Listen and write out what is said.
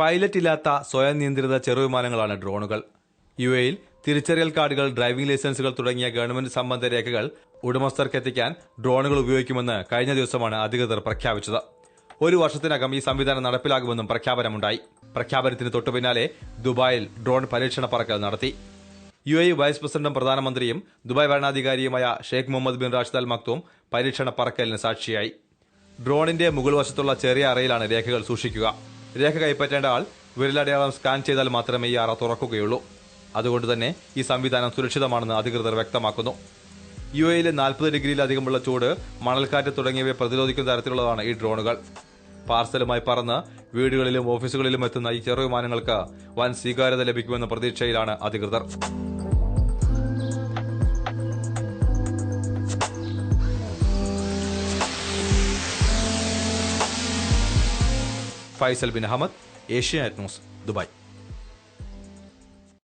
Pilot ഇല്ലാത്ത സ്വയം നിയന്ത്രിത ചെറുവിമാനങ്ങളാണ് ഡ്രോണുകൾ. യു എയിൽ തിരിച്ചറിയൽ കാർഡുകൾ ഡ്രൈവിംഗ് ലൈസൻസുകൾ തുടങ്ങിയ ഗവൺമെന്റ് സംബന്ധ രേഖകൾ ഉടമസ്ഥർക്ക് എത്തിക്കാൻ ഡ്രോണുകൾ ഉപയോഗിക്കുമെന്ന് കഴിഞ്ഞ ദിവസമാണ് അധികൃതർ പ്രഖ്യാപിച്ചത്. ഒരു വർഷത്തിനകം ഈ സംവിധാനം നടപ്പിലാകുമെന്നും പ്രഖ്യാപനമുണ്ടായി. പ്രഖ്യാപനത്തിന് തൊട്ടുപിന്നാലെ ദുബായിൽ ഡ്രോൺ പരീക്ഷണ പറക്കൽ നടത്തി. യു എ വൈസ് പ്രസിഡന്റും പ്രധാനമന്ത്രിയും Dubai ഭരണാധികാരിയുമായ Sheikh Mohammed bin Rashid Al Maktoum പരീക്ഷണ പറക്കലിന് സാക്ഷിയായി. ഡ്രോണിന്റെ മുകൾ വശത്തുള്ള ചെറിയ അറയിലാണ് രേഖകൾ സൂക്ഷിക്കുക. രേഖ കൈപ്പറ്റേണ്ട ആൾ വിരലടയാളം സ്കാൻ ചെയ്താൽ മാത്രമേ ഈ അറ തുറക്കുകയുള്ളൂ. അതുകൊണ്ട് തന്നെ ഈ സംവിധാനം സുരക്ഷിതമാണെന്ന് അധികൃതർ വ്യക്തമാക്കുന്നു. യു എയിലെ നാൽപ്പത് ഡിഗ്രിയിലധികമുള്ള ചൂട് മണൽക്കാറ്റ് തുടങ്ങിയവയെ പ്രതിരോധിക്കുന്ന തരത്തിലുള്ളതാണ് ഈ ഡ്രോണുകൾ. പാർസലുമായി പറന്ന് വീടുകളിലും ഓഫീസുകളിലും എത്തുന്ന ഈ ചെറുവിമാനങ്ങൾക്ക് വൻ സ്വീകാര്യത ലഭിക്കുമെന്ന പ്രതീക്ഷയിലാണ് അധികൃതർ. Faisal bin Ahmed Asianet news Dubai.